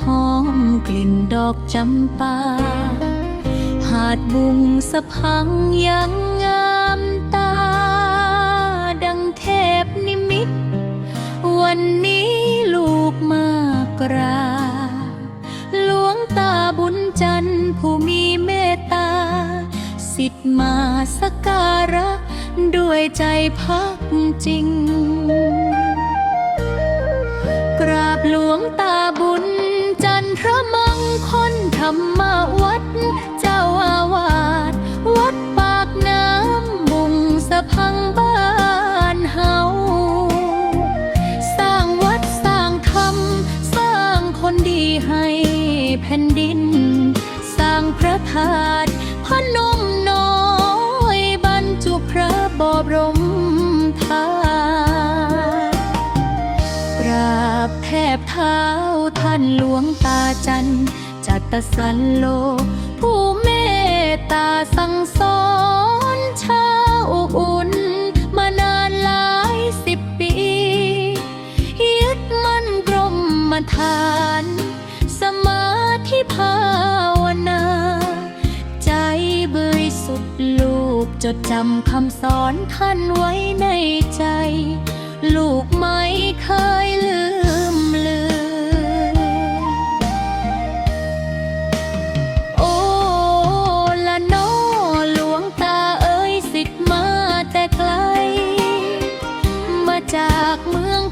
หอมกลิ่นดอกจำปา หาดบุงสะพังยังงามตา ดังเทพนิมิต วันนี้ลูกมากราหลวงตาบุญจันทร์ผู้มีเมตตา สิทธิ์มาสกการะ ด้วยใจพักจริง กราบหลวงตาบุญ ธรรมวัดเจ้าอาวาสวัดปากน้ำบุงสะพังบ้านเฮาสร้างวัดสร้างธรรม สร้างคนดีให้แผ่นดิน สร้างพระธาตุพนมน้อยบรรจุพระบรมธาตุกราบแทบเท้าท่านหลวงตาจันทร์ ตสันโล ผู้เมตตาสั่งสอนชาวอุ่น มานานหลายสิบปี ยึดมั่นกรมฐาน สมาธิภาวนา ใจบริสุทธิ์ลูกจดจำคำสอนท่านไว้ในใจ ลูกไม่เคยลืม จากเมือง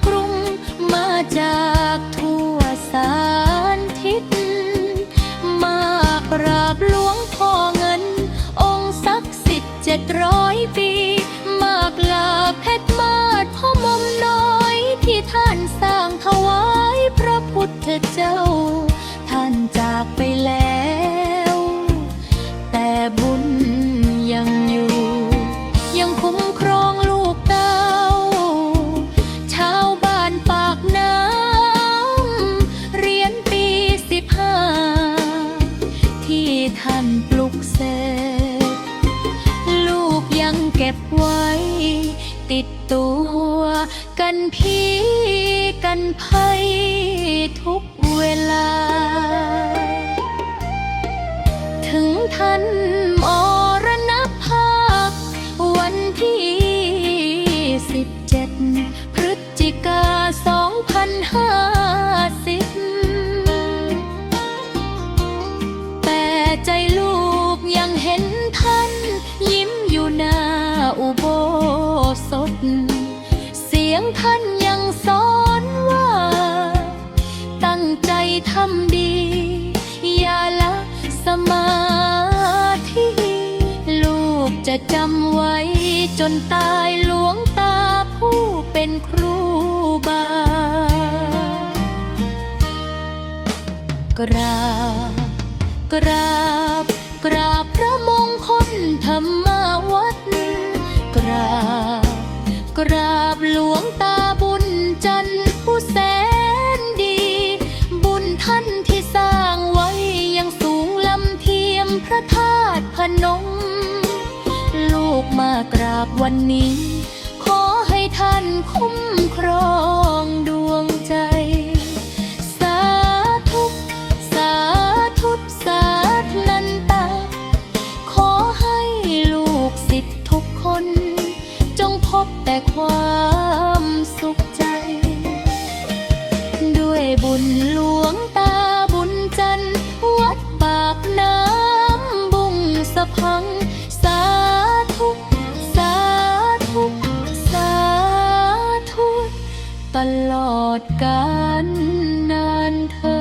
ที่ท่านปลุกเสกลูกยังเก็บไว้ ติดตัวกันพี่ เสียงท่านยังสอนว่า ตั้งใจทำดี อย่าละสมาธิ ลูกจะจำไว้จนตายหลวงตาผู้เป็นครูบากรา กรา กราบหลวงตาบุญจันทร์ผู้แสนดี บุญท่านที่สร้างไว้ยังสูงลำเทียมพระธาตุพนม ลูกมากราบวันนี้ บุญหลวงตาบุญจันทร์วัดปากน้ำบุงสะพัง สาธุสาธุสาธุตลอดกาลนานเธอ